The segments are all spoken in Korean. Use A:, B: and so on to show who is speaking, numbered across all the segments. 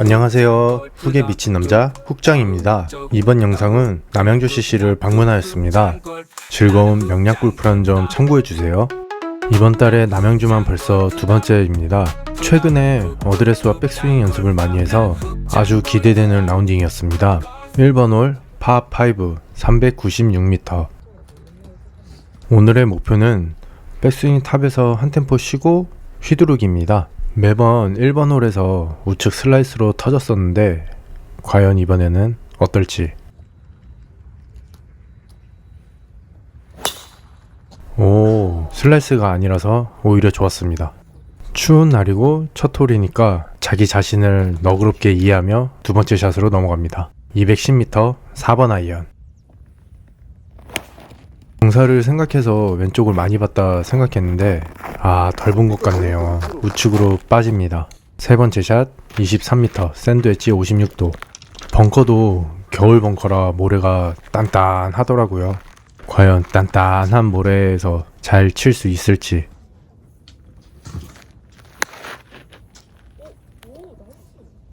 A: 안녕하세요. 훅에 미친 남자 훅장입니다. 이번 영상은 남양주 CC를 방문하였습니다. 즐거운 명량 골프라는 점 참고해 주세요. 이번 달에 남양주만 벌써 두 번째입니다. 최근에 어드레스와 백스윙 연습을 많이 해서 아주 기대되는 라운딩이었습니다. 1번 홀 파5 396m 오늘의 목표는 백스윙 탑에서 한 템포 쉬고 휘두르기입니다. 매번 1번 홀에서 우측 슬라이스로 터졌었는데 과연 이번에는 어떨지. 오, 슬라이스가 아니라서 오히려 좋았습니다. 추운 날이고 첫 홀이니까 자기 자신을 너그럽게 이해하며 두 번째 샷으로 넘어갑니다. 210m 4번 아이언. 공사를 생각해서 왼쪽을 많이 봤다 생각했는데 아 덜 본 것 같네요. 우측으로 빠집니다. 세 번째 샷 23m 샌드 엣지 56도. 벙커도 겨울 벙커라 모래가 단단하더라고요. 과연 단단한 모래에서 잘 칠 수 있을지.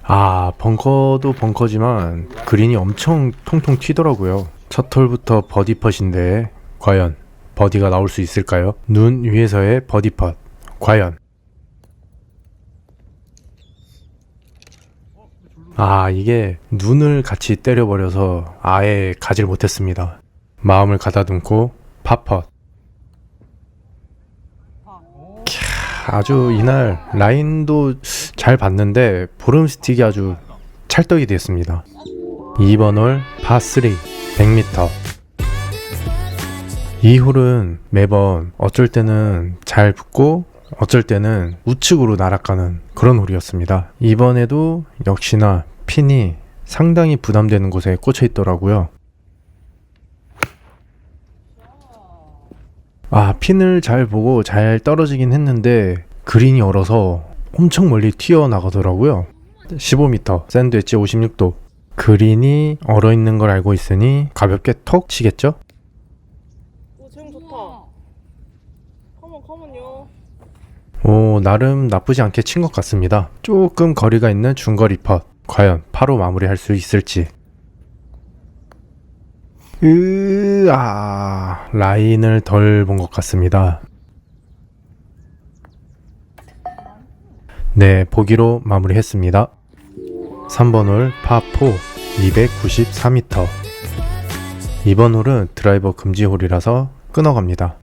A: 아 벙커도 벙커지만 그린이 엄청 통통 튀더라고요. 첫 홀부터 버디 펫인데 과연 버디가 나올 수 있을까요? 눈 위에서의 버디 펫. 과연. 아, 이게 눈을 같이 때려버려서 아예 가질 못했습니다. 마음을 가다듬고 팝펫. 캬, 아주 이날 라인도 잘 봤는데 보름 스틱이 아주 찰떡이 됐습니다. 2번 홀 파3 100m. 이 홀은 매번 어쩔 때는 잘 붙고 어쩔 때는 우측으로 날아가는 그런 홀이었습니다. 이번에도 역시나 핀이 상당히 부담되는 곳에 꽂혀 있더라고요. 아, 핀을 잘 보고 잘 떨어지긴 했는데 그린이 얼어서 엄청 멀리 튀어나가더라고요. 15m, 샌드 엣지 56도. 그린이 얼어 있는 걸 알고 있으니 가볍게 턱 치겠죠?
B: 오 재영 좋다. 컴온 컴온요.
A: 오, 나름 나쁘지 않게 친 것 같습니다. 조금 거리가 있는 중거리 펫. 과연 파로 마무리할 수 있을지. 으아, 라인을 덜 본 것 같습니다. 네, 보기로 마무리했습니다. 3번 홀 파4 294m. 이번 홀은 드라이버 금지 홀이라서 끊어갑니다.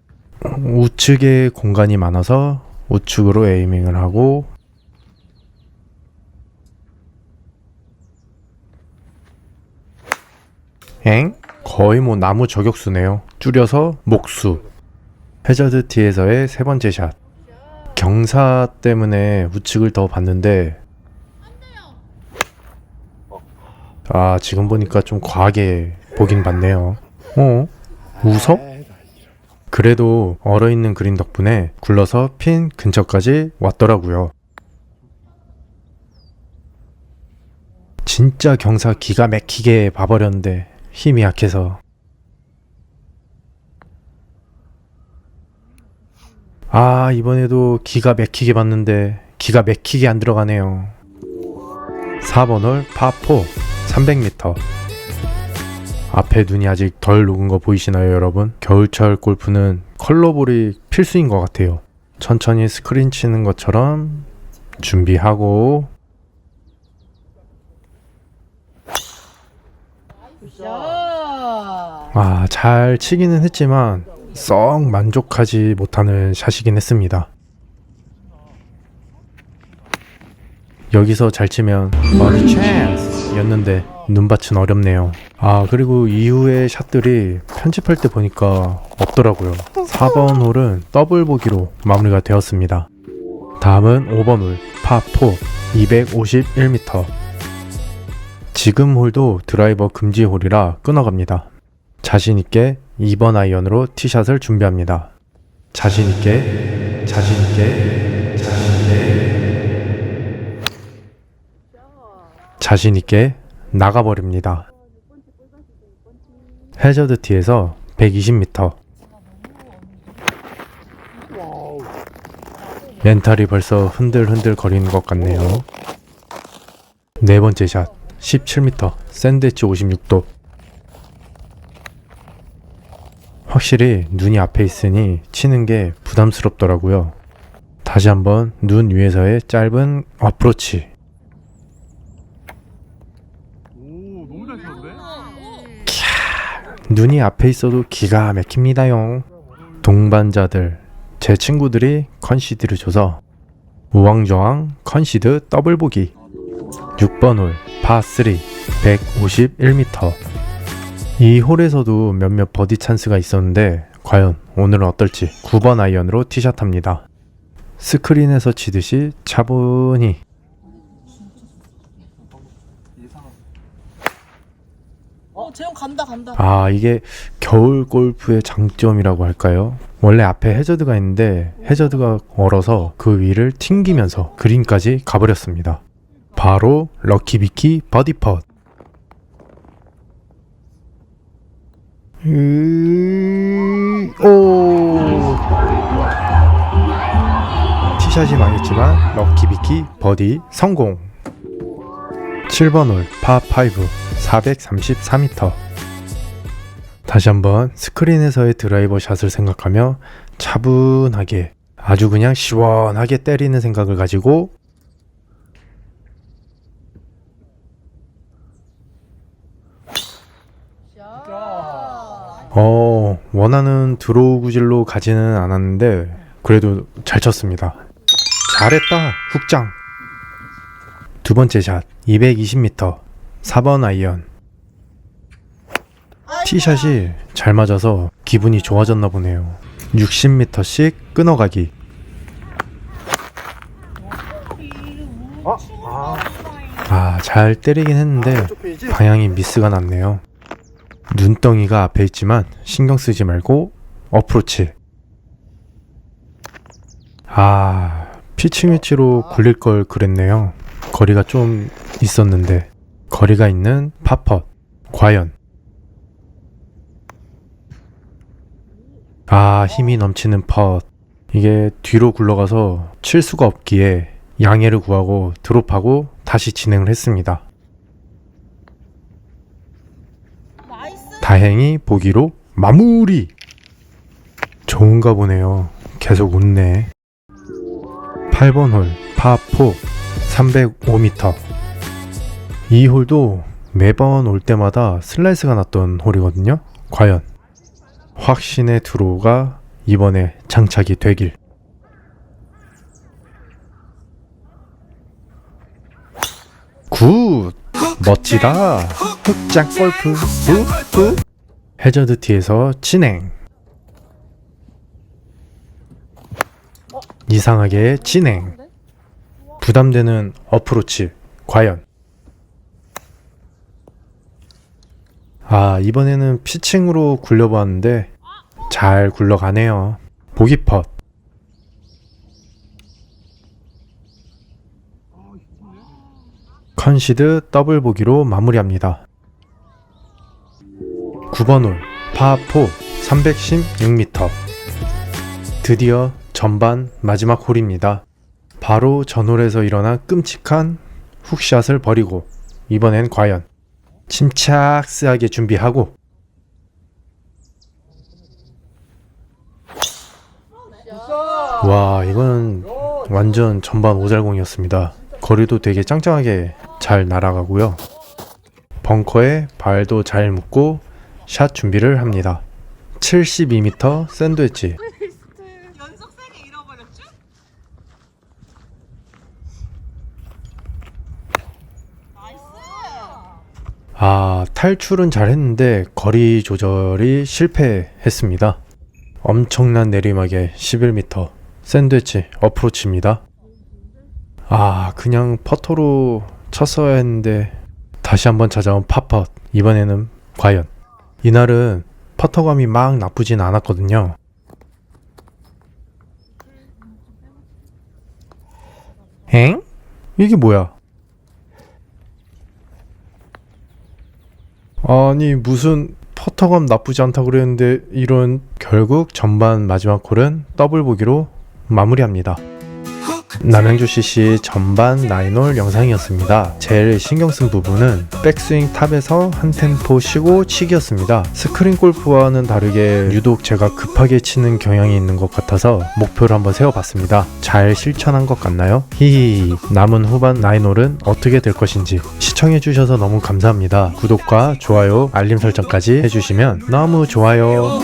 A: 우측에 공간이 많아서 우측으로 에이밍을 하고 엥? 거의 뭐 나무 저격수네요. 줄여서 목수. 해저드 티에서의 세 번째 샷. 경사 때문에 우측을 더 봤는데 아 지금 보니까 좀 과하게 보긴 봤네요. 어? 웃어? 그래도 얼어있는 그린 덕분에 굴러서 핀 근처까지 왔더라고요. 진짜 경사 기가 막히게 봐버렸는데 힘이 약해서. 아, 이번에도 기가 막히게 봤는데 기가 막히게 안 들어가네요. 4번 홀 파4 300m. 앞에 눈이 아직 덜 녹은 거 보이시나요, 여러분? 겨울철 골프는 컬러볼이 필수인 것 같아요. 천천히 스크린 치는 것처럼 준비하고
B: 야.
A: 아, 잘 치기는 했지만 썩 만족하지 못하는 샷이긴 했습니다. 여기서 잘 치면 버디 찬스 였는데 눈밭은 어렵네요. 아 그리고 이후의 샷들이 편집할 때 보니까 없더라고요. 4번 홀은 더블 보기로 마무리가 되었습니다. 다음은 5번 홀 파4 251m 지금 홀도 드라이버 금지 홀이라 끊어갑니다. 자신있게 2번 아이언으로 티샷을 준비합니다. 자신있게, 자신있게, 자신있게, 자신있게 나가버립니다. 해저드 티에서 120m. 멘탈이 벌써 흔들흔들 거리는 것 같네요. 네 번째 샷 17m 샌드위치 56도 확실히 눈이 앞에 있으니 치는 게 부담스럽더라고요. 다시 한번 눈 위에서의 짧은 어프로치
C: 오 너무 잘 쳤는데?
A: 눈이 앞에 있어도 기가 막힙니다요. 동반자들, 제 친구들이 컨시드를 줘서 우왕좌왕 컨시드 더블 보기 6번 홀 파3 151m 이 홀에서도 몇몇 버디 찬스가 있었는데 과연 오늘은 어떨지 9번 아이언으로 티샷합니다. 스크린에서 치듯이 차분히
B: 재영 간다 간다.
A: 아, 이게 겨울 골프의 장점이라고 할까요? 원래 앞에 해저드가 있는데 해저드가 얼어서 그 위를 튕기면서 그린까지 가버렸습니다. 바로 럭키비키 버디펫. 으... 오. 티샷이 망했지만 럭키비키 버디 성공. 7번 홀 파5 434m 다시 한번 스크린에서의 드라이버 샷을 생각하며 차분하게 아주 그냥 시원하게 때리는 생각을 가지고 어 원하는 드로우 구질로 가지는 않았는데 그래도 잘 쳤습니다. 잘했다 훅장. 두 번째 샷 220m 4번 아이언. 티샷이 잘 맞아서 기분이 좋아졌나 보네요. 60m씩 끊어가기. 아잘 때리긴 했는데 방향이 미스가 났네요. 눈덩이가 앞에 있지만 신경 쓰지 말고 어프로치. 아 피칭 위치로 굴릴 걸 그랬네요. 거리가 좀 있었는데 거리가 있는 파펫 과연? 아 힘이 넘치는 펫 이게 뒤로 굴러가서 칠 수가 없기에 양해를 구하고 드롭하고 다시 진행을 했습니다. 다행히 보기로 마무리! 좋은가 보네요. 계속 웃네. 8번 홀 파4 305m 이 홀도 매번 올 때마다 슬라이스가 났던 홀이거든요. 과연 확신의 드로우가 이번에 장착이 되길. 굿! 멋지다! 흑장 골프! 후후! 해저드 티에서 진행! 이상하게 진행! 부담되는 어프로치 과연 아 이번에는 피칭으로 굴려보았는데 잘 굴러가네요. 보기 펫. 컨시드 더블 보기로 마무리합니다. 9번 홀 파4 316m 드디어 전반 마지막 홀입니다. 바로 전홀에서 일어난 끔찍한 훅샷을 버리고 이번엔 과연 침착스하게 준비하고. 와 이건 완전 전반 오잘공이었습니다. 거리도 되게 짱짱하게 잘 날아가고요. 벙커에 발도 잘 묶고 샷 준비를 합니다. 72m 샌드위치
B: 연속 세개 잃어버렸죠? 나이스.
A: 아, 탈출은 잘 했는데 거리 조절이 실패했습니다. 엄청난 내리막에 11m 샌드위치 어프로치입니다. 아, 그냥 퍼터로 쳤어야 했는데 다시 한번 찾아온 팝펫. 이번에는 과연 이날은 퍼터감이 막 나쁘진 않았거든요. 엥? 이게 뭐야? 아니 무슨 퍼터감 나쁘지 않다 그랬는데 이런 결국 전반 마지막 홀은 더블 보기로 마무리합니다. 남양주 CC 전반 나인홀 영상이었습니다. 제일 신경 쓴 부분은 백스윙 탑에서 한 템포 쉬고 치기였습니다. 스크린 골프와는 다르게 유독 제가 급하게 치는 경향이 있는 것 같아서 목표를 한번 세워봤습니다. 잘 실천한 것 같나요? 히히 남은 후반 나인홀은 어떻게 될 것인지 시청해주셔서 너무 감사합니다. 구독과 좋아요, 알림 설정까지 해주시면 너무 좋아요.